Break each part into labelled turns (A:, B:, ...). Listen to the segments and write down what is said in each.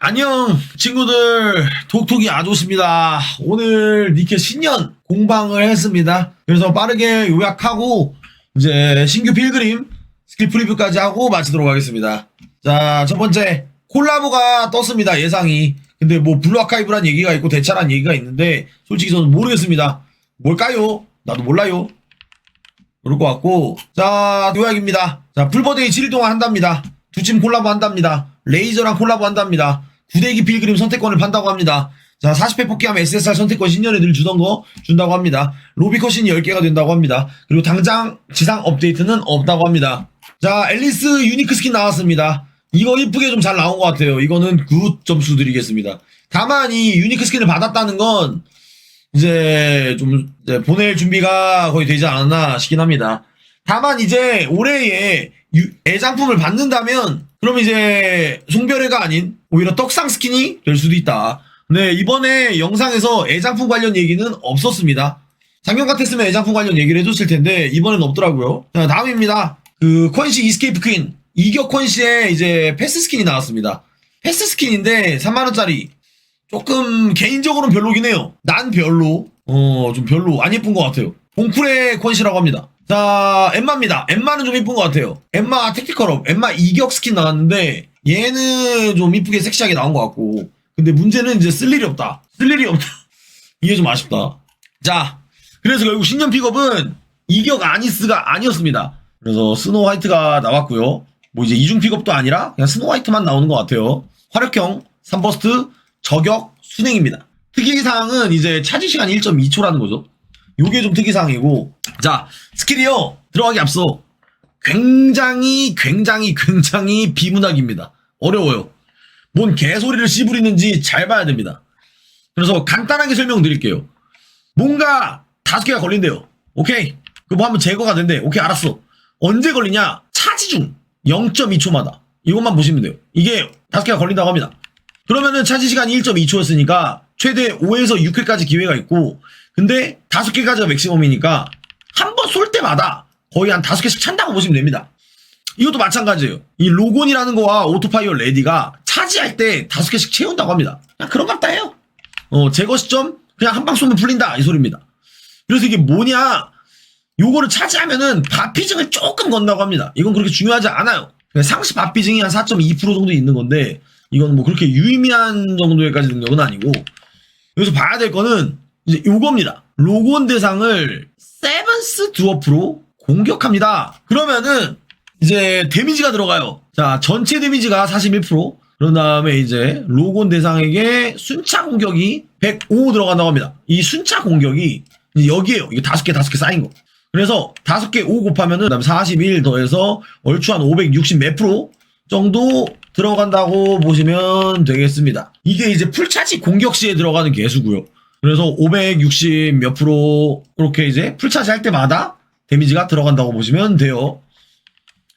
A: 안녕 친구들. 톡톡이 아조씨입니다. 오늘 니케 신년 공방을 했습니다. 그래서 빠르게 요약하고 이제 신규 필그림 스킬 프리뷰까지 하고 마치도록 하겠습니다. 자 첫 번째. 콜라보가 떴습니다 예상이. 근데 뭐 블루 아카이브란 얘기가 있고 대차란 얘기가 있는데 솔직히 저는 모르겠습니다. 뭘까요? 나도 몰라요. 그럴 것 같고. 자 요약입니다. 자 풀버데이 7일 동안 한답니다. 두 팀 콜라보 한답니다. 레이저랑 콜라보 한답니다 구대기 필그림 선택권을 판다고 합니다. 자 40회 뽑기하면 SSR 선택권 신년에 늘 주던 거 준다고 합니다. 로비컷신이 10개가 된다고 합니다. 그리고 당장 지상 업데이트는 없다고 합니다. 자 앨리스 유니크 스킨 나왔습니다. 이거 이쁘게 좀 잘 나온 것 같아요. 이거는 굿 점수 드리겠습니다. 다만 이 유니크 스킨을 받았다는 건 이제 좀 이제 보낼 준비가 거의 되지 않았나 싶긴 합니다. 다만 이제 올해에 유- 애장품을 받는다면 그럼 이제 송별회가 아닌 오히려 떡상 스킨이 될 수도 있다. 네 이번에 영상에서 애장품 관련 얘기는 없었습니다. 작년 같았으면 애장품 관련 얘기를 해줬을 텐데 이번엔 없더라고요. 자 다음입니다. 그 콘시 이스케이프 퀸 이격 콘시의 이제 패스 스킨이 나왔습니다. 패스 스킨인데 3만 원짜리 조금 개인적으로는 별로긴 해요. 난 별로. 어, 좀 별로 안 예쁜 것 같아요. 봉쿨의 콘시라고 합니다. 자, 엠마입니다. 엠마는 좀 이쁜 것 같아요. 엠마 택티컬업, 엠마 이격 스킨 나왔는데 얘는 좀 이쁘게 섹시하게 나온 것 같고 근데 문제는 이제 쓸 일이 없다. 쓸 일이 없다. 이게 좀 아쉽다. 자, 그래서 결국 신년 픽업은 이격 아니스가 아니었습니다. 그래서 스노우 화이트가 나왔고요. 뭐 이제 이중 픽업도 아니라 그냥 스노우 화이트만 나오는 것 같아요. 화력형 3버스트 저격 순행입니다. 특이사항은 이제 차지 시간 1.2초라는 거죠. 요게 좀 특이사항이고 자 스킬이요 들어가기 앞서 굉장히 굉장히 굉장히 비문학입니다. 어려워요. 뭔 개소리를 씨부리는지 잘 봐야 됩니다. 그래서 간단하게 설명드릴게요. 뭔가 다섯 개가 걸린대요. 오케이. 그뭐 한번 제거가 된대. 오케이 알았어. 언제 걸리냐? 차지 중 0.2초마다. 이것만 보시면 돼요. 이게 다섯 개가 걸린다고 합니다. 그러면은 차지 시간이 1.2초였으니까 최대 5에서 6회까지 기회가 있고 근데 다섯 개까지가 맥시멈이니까 한 번 쏠 때마다 거의 한 다섯 개씩 찬다고 보시면 됩니다. 이것도 마찬가지예요. 이 로곤이라는 거와 오토파이어 레디가 차지할 때 다섯 개씩 채운다고 합니다. 그냥 그런 것 같다 해요. 어, 제거 시점 그냥 한 방 쏘면 풀린다 이 소리입니다. 그래서 이게 뭐냐? 요거를 차지하면은 바피증을 조금 건다고 합니다. 이건 그렇게 중요하지 않아요. 상시 바피증이 한 4.2% 정도 있는 건데 이건 뭐 그렇게 유의미한 정도에까지 능력은 아니고 여기서 봐야 될 거는 이제 요겁니다. 로곤 대상을 세븐스 두어프로 공격합니다. 그러면은 이제 데미지가 들어가요. 자, 전체 데미지가 41%. 그런 다음에 이제 로곤 대상에게 순차 공격이 105 들어간다고 합니다. 이 순차 공격이 여기에요. 이게 다섯 개, 다섯 개 쌓인 거. 그래서 다섯 개 5 곱하면은 그다음 41 더해서 얼추 한 560 몇 프로 정도 들어간다고 보시면 되겠습니다. 이게 이제 풀차지 공격 시에 들어가는 개수고요. 그래서 560 몇 프로 그렇게 이제 풀차지 할 때마다 데미지가 들어간다고 보시면 돼요.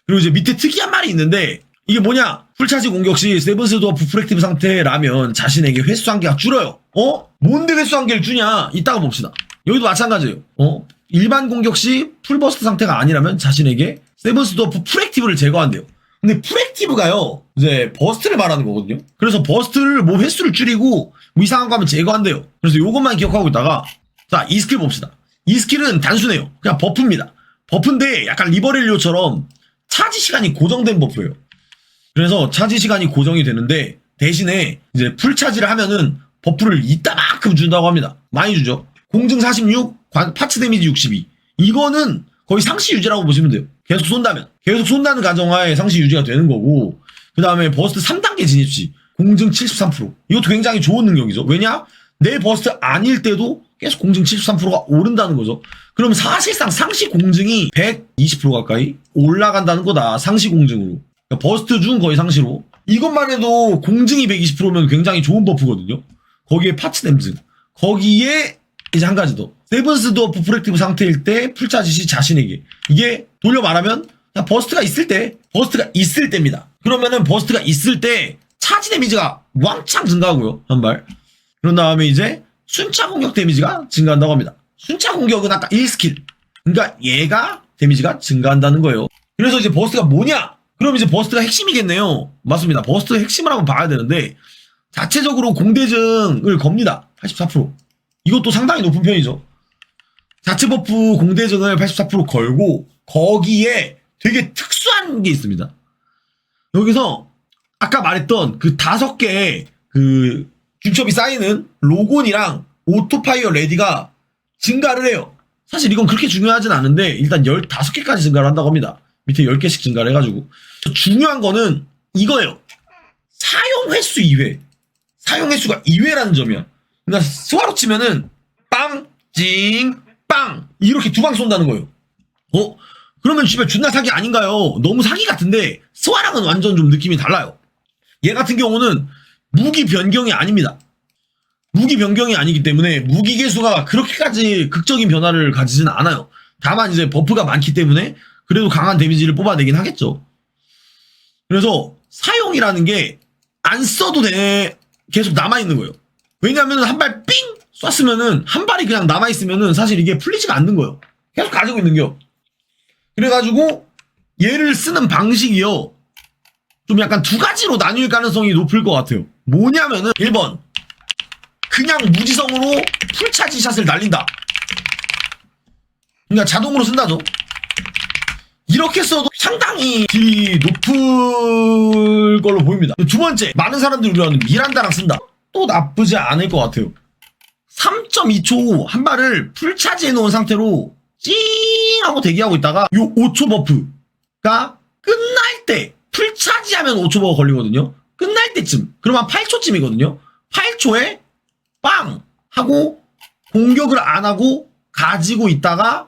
A: 그리고 이제 밑에 특이한 말이 있는데 이게 뭐냐? 풀차지 공격 시 세븐스 도어프 프렉티브 상태라면 자신에게 횟수 한 개가 줄어요. 어? 뭔데 횟수 한 개를 주냐? 이따가 봅시다. 여기도 마찬가지예요. 어? 일반 공격 시 풀버스트 상태가 아니라면 자신에게 세븐스 도어프 프렉티브를 제거한대요. 근데 프렉티브가요, 이제 버스트를 말하는 거거든요. 그래서 버스트를 뭐 횟수를 줄이고 뭐 이상한 거 하면 제거한대요. 그래서 이것만 기억하고 있다가 자, 이 스킬 봅시다. 이 스킬은 단순해요. 그냥 버프입니다. 버프인데 약간 리버렐리오처럼 차지 시간이 고정된 버프예요. 그래서 차지 시간이 고정이 되는데 대신에 이제 풀 차지를 하면은 버프를 이따만큼 준다고 합니다. 많이 주죠. 공증 46, 관- 파츠 데미지 62. 이거는 거의 상시 유지라고 보시면 돼요. 계속 쏜다면. 계속 쏜다는 가정하에 상시 유지가 되는 거고, 그 다음에 버스트 3단계 진입 시 공증 73%. 이것도 굉장히 좋은 능력이죠. 왜냐? 내 버스트 아닐 때도 계속 공증 73%가 오른다는 거죠. 그럼 사실상 상시 공증이 120% 가까이 올라간다는 거다. 상시 공증으로. 그러니까 버스트 중 거의 상시로. 이것만 해도 공증이 120%면 굉장히 좋은 버프거든요. 거기에 파츠 댐증. 거기에 이제 한 가지 더. 세븐스 도어프 프렉티브 상태일 때 풀차지 시 자신에게. 이게 돌려 말하면 그냥 버스트가 있을 때, 버스트가 있을 때입니다. 그러면은 버스트가 있을 때 차지 데미지가 왕창 증가하고요. 한 발. 그런 다음에 이제 순차 공격 데미지가 증가한다고 합니다. 순차 공격은 아까 1스킬. 그러니까 얘가 데미지가 증가한다는 거예요. 그래서 이제 버스트가 뭐냐? 그럼 이제 버스트가 핵심이겠네요. 맞습니다. 버스트 핵심을 한번 봐야 되는데 자체적으로 공대증을 겁니다. 84%. 이것도 상당히 높은 편이죠. 자체 버프 공대증을 84% 걸고 거기에 되게 특수한 게 있습니다. 여기서 아까 말했던 그 다섯 개의 그 균첩이 쌓이는 로곤이랑 오토파이어 레디가 증가를 해요. 사실 이건 그렇게 중요하진 않은데 일단 15개까지 증가를 한다고 합니다. 밑에 10개씩 증가를 해가지고 중요한 거는 이거예요. 사용 횟수 2회. 사용 횟수가 2회라는 점이야. 그러니까 스와로 치면은 빵, 찡, 빵 이렇게 두 방 쏜다는 거예요. 어? 그러면 집에 존나 사기 아닌가요? 너무 사기 같은데 스와랑은 완전 좀 느낌이 달라요. 얘 같은 경우는 무기 변경이 아닙니다. 무기 변경이 아니기 때문에 무기 개수가 그렇게까지 극적인 변화를 가지지는 않아요. 다만 이제 버프가 많기 때문에 그래도 강한 데미지를 뽑아내긴 하겠죠. 그래서 사용이라는 게 안 써도 돼 계속 남아 있는 거예요. 왜냐하면 한 발 삥 쐈으면은 한 발이 그냥 남아 있으면은 사실 이게 풀리지가 않는 거예요. 계속 가지고 있는 겨. 그래가지고 얘를 쓰는 방식이요. 좀 약간 두 가지로 나뉠 가능성이 높을 것 같아요. 뭐냐면은 1번 그냥 무지성으로 풀차지 샷을 날린다. 그러니까 자동으로 쓴다죠. 이렇게 써도 상당히 딜이 높을 걸로 보입니다. 두 번째, 많은 사람들이 우려하는 미란다랑 쓴다. 또 나쁘지 않을 것 같아요. 3.2초 한 발을 풀차지 해 놓은 상태로 찡 하고 대기하고 있다가 요 5초 버프가 끝날 때 풀차지 하면 5초 버프 걸리거든요. 끝날 때쯤 그러면 8초쯤이거든요. 8초에 빵 하고 공격을 안 하고 가지고 있다가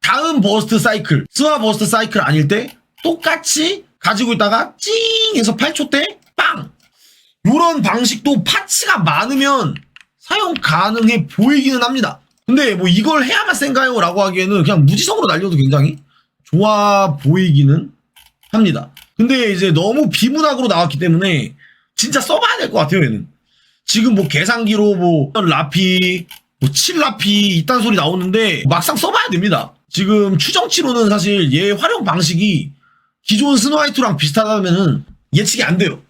A: 다음 버스트 사이클 스와 버스트 사이클 아닐 때 똑같이 가지고 있다가 찡 해서 8초 때빵 요런 방식도 파츠가 많으면 사용 가능해 보이기는 합니다 근데 뭐 이걸 해야만 센가요? 라고 하기에는 그냥 무지성으로 날려도 굉장히 좋아 보이기는 합니다 근데 이제 너무 비문학으로 나왔기 때문에 진짜 써봐야 될 것 같아요 얘는 지금 뭐 계산기로 뭐 라피 뭐 7라피 이딴 소리 나오는데 막상 써봐야 됩니다. 지금 추정치로는 사실 얘 활용 방식이 기존 스노화이트랑 비슷하다면은 예측이 안 돼요.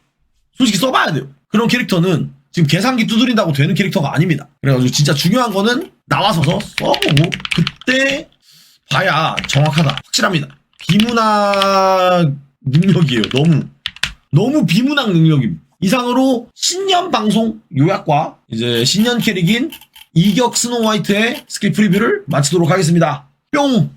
A: 솔직히 써봐야 돼요. 그런 캐릭터는 지금 계산기 두드린다고 되는 캐릭터가 아닙니다. 그래가지고 진짜 중요한 거는 나와서서 써보고 그때 봐야 정확하다. 확실합니다. 비문학 능력이에요. 너무. 너무 비문학 능력임. 이상으로 신년 방송 요약과 이제 신년 캐릭인 이격 스노 화이트의 스킬 프리뷰를 마치도록 하겠습니다. 뿅!